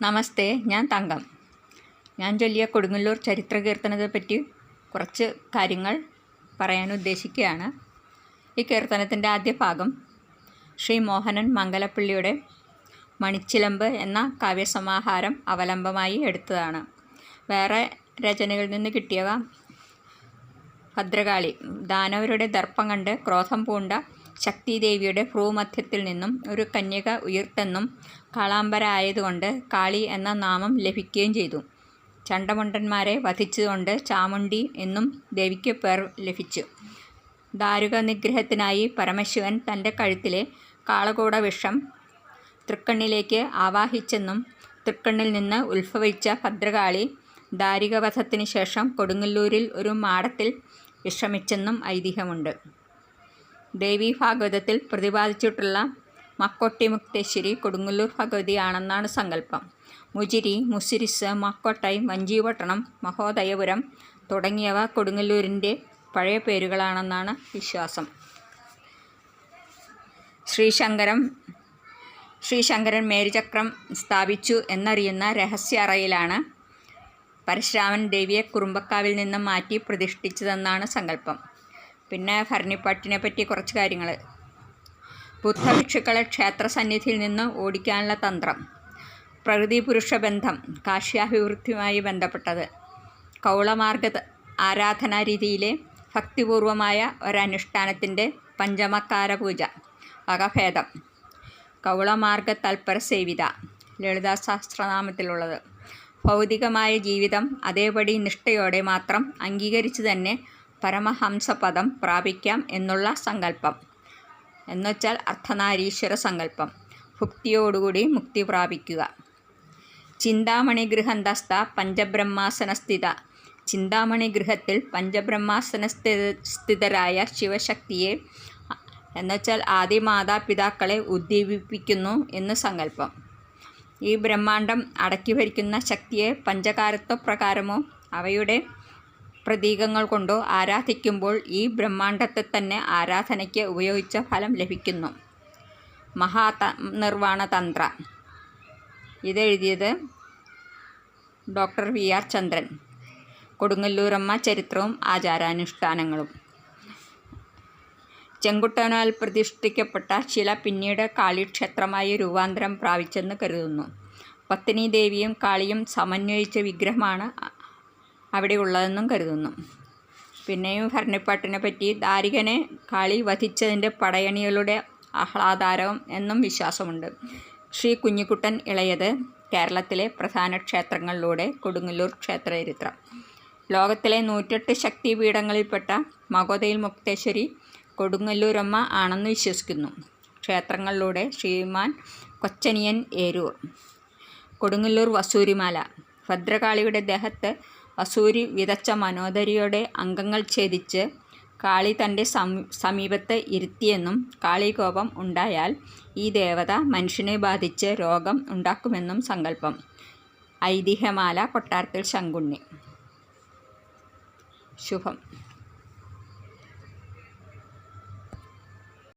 നമസ്തേ ഞാൻ തങ്കം. ഞാൻ ചൊല്ലിയ കൊടുങ്ങല്ലൂർ ചരിത്ര കീർത്തനത്തെ പറ്റി കുറച്ച് കാര്യങ്ങൾ പറയാൻ ഉദ്ദേശിക്കുകയാണ്. ഈ കീർത്തനത്തിന്റെ ആദ്യ ഭാഗം ശ്രീ മോഹനൻ മംഗലപ്പള്ളിയുടെ മണിച്ചിലമ്പ് എന്ന കാവ്യസമാഹാരം അവലംബമായി എടുത്തതാണ്. വേറെ രചനകളിൽ നിന്ന് കിട്ടിയവ ഭദ്രകാളി. ദാനവരുടെ ദർപ്പം കണ്ട് ക്രോധം പൂണ്ട ശക്തിദേവിയുടെ ഭ്രൂമധ്യത്തിൽ നിന്നും ഒരു കന്യക ഉയർത്തെന്നും കാളാമ്പരായതുകൊണ്ട് കാളി എന്ന നാമം ലഭിക്കുകയും ചെയ്തു. ചണ്ടമുണ്ടന്മാരെ വധിച്ചുകൊണ്ട് ചാമുണ്ടി എന്നും ദേവിക്ക് പേർ ലഭിച്ചു. ദാരുക നിഗ്രഹത്തിനായി പരമശിവൻ തന്റെ കഴുത്തിലെ കാളകൂട വിഷം തൃക്കണ്ണിലേക്ക് ആവാഹിച്ചെന്നും തൃക്കണ്ണിൽ നിന്ന് ഉത്ഭവിച്ച ഭദ്രകാളി ദാരികവധത്തിന് ശേഷം കൊടുങ്ങല്ലൂരിൽ ഒരു മാടത്തിൽ വിശ്രമിച്ചെന്നും ഐതിഹ്യമുണ്ട്. ദേവീ ഭാഗവതത്തിൽ പ്രതിപാദിച്ചിട്ടുള്ള മക്കൊട്ടി മുക്തേശ്വരി കൊടുങ്ങല്ലൂർ ഭഗവതിയാണെന്നാണ് സങ്കല്പം. മുജിരി മുസിരിസ് മക്കൊട്ടൈ വഞ്ചീപട്ടണം മഹോദയപുരം തുടങ്ങിയവ കൊടുങ്ങല്ലൂരിന്റെ പഴയ പേരുകളാണെന്നാണ് വിശ്വാസം. ശ്രീശങ്കരം ശ്രീശങ്കരൻ മേരുചക്രം സ്ഥാപിച്ചു എന്നറിയുന്ന രഹസ്യ അറയിലാണ് പരശുരാമൻ ദേവിയെ കുറുമ്പക്കാവിൽ നിന്ന് മാറ്റി പ്രതിഷ്ഠിച്ചതെന്നാണ് സങ്കല്പം. പിന്നെ ഭരണിപ്പാട്ടിനെ പറ്റി കുറച്ച് കാര്യങ്ങൾ ബുദ്ധഭിക്ഷുക്കളെ ക്ഷേത്രസന്നിധിയിൽ നിന്ന് ഓടിക്കാനുള്ള തന്ത്രം. പ്രകൃതി പുരുഷ ബന്ധം കാശ്യാഭിവൃദ്ധിയുമായി ബന്ധപ്പെട്ടത്. കൗളമാർഗ ആരാധനാ രീതിയിലെ ഭക്തിപൂർവമായ ഒരനുഷ്ഠാനത്തിന്റെ പഞ്ചമക്കാര പൂജ വകഭേദം. കൗളമാർഗ തൽപര സേവിത ലളിതാ സഹസ്രനാമത്തിലുള്ളത് ഭൗതികമായ ജീവിതം അതേപടി നിഷ്ഠയോടെ മാത്രം അംഗീകരിച്ചു തന്നെ പരമഹംസപദം പ്രാപിക്കാം എന്നുള്ള സങ്കല്പം. എന്നുവെച്ചാൽ അർത്ഥനാരീശ്വര സങ്കല്പം. ഭുക്തിയോടുകൂടി മുക്തി പ്രാപിക്കുക. ചിന്താമണി ഗൃഹന്തസ്ഥ പഞ്ചബ്രഹ്മാസനസ്ഥിത. ചിന്താമണി ഗൃഹത്തിൽ പഞ്ചബ്രഹ്മാസന സ്ഥിതരായ ശിവശക്തിയെ എന്നുവെച്ചാൽ ആദ്യ മാതാപിതാക്കളെ ഉദ്ദീപിപ്പിക്കുന്നു എന്ന് സങ്കല്പം. ഈ ബ്രഹ്മാണ്ടം അടക്കി ഭരിക്കുന്ന ശക്തിയെ പഞ്ചകാരത്വ പ്രകാരമോ അവയുടെ പ്രതീകങ്ങൾ കൊണ്ടോ ആരാധിക്കുമ്പോൾ ഈ ബ്രഹ്മാണ്ടത്തെ തന്നെ ആരാധനയ്ക്ക് ഉപയോഗിച്ച ഫലം ലഭിക്കുന്നു. മഹാത Nirvana Tantra. ഇതെഴുതിയത് doctor V. R. Chandran. Kodungallooramma ചരിത്രവും ആചാരാനുഷ്ഠാനങ്ങളും. ചെങ്കുട്ടനാൽ പ്രതിഷ്ഠിക്കപ്പെട്ട ശില പിന്നീട് കാളിക്ഷേത്രമായി രൂപാന്തരം പ്രാപിച്ചെന്ന് കരുതുന്നു. പത്നി ദേവിയും കാളിയും സമന്വയിച്ച വിഗ്രഹമാണ് അവിടെ ഉള്ളതെന്നും കരുതുന്നു. പിന്നെയും ഭരണിപ്പാട്ടിനെ പറ്റി ദാരികനെ കാളി വധിച്ചതിന്റെ പടയണികളുടെ ആഹ്ലാദാരവം എന്നും വിശ്വാസമുണ്ട്. ശ്രീ കുഞ്ഞിക്കുട്ടൻ ഇളയത് കേരളത്തിലെ പ്രധാന ക്ഷേത്രങ്ങളിലൂടെ കൊടുങ്ങല്ലൂർ ക്ഷേത്രചരിത്രം. ലോകത്തിലെ നൂറ്റെട്ട് ശക്തിപീഠങ്ങളിൽപ്പെട്ട മകോതയിൽ മുക്തേശ്വരി കൊടുങ്ങല്ലൂരമ്മ ആണെന്ന് വിശ്വസിക്കുന്നു. ക്ഷേത്രങ്ങളിലൂടെ ശ്രീമാൻ കൊച്ചനിയൻ ഏരൂർ. കൊടുങ്ങല്ലൂർ വസൂരിമാല. ഭദ്രകാളിയുടെ ദേഹത്ത് വസൂരി വിതച്ച മനോദരിയുടെ അംഗങ്ങൾ ഛേദിച്ച് കാളി തന്റെ സമീപത്തെ ഇരുത്തിയെന്നും കാളികോപം ഉണ്ടായാൽ ഈ ദേവത മനുഷ്യനെ ബാധിച്ച് രോഗം ഉണ്ടാക്കുമെന്നും സങ്കല്പം. ഐതിഹ്യമാല കൊട്ടാരത്തിൽ ശങ്കുണ്ണി. ശുഭം.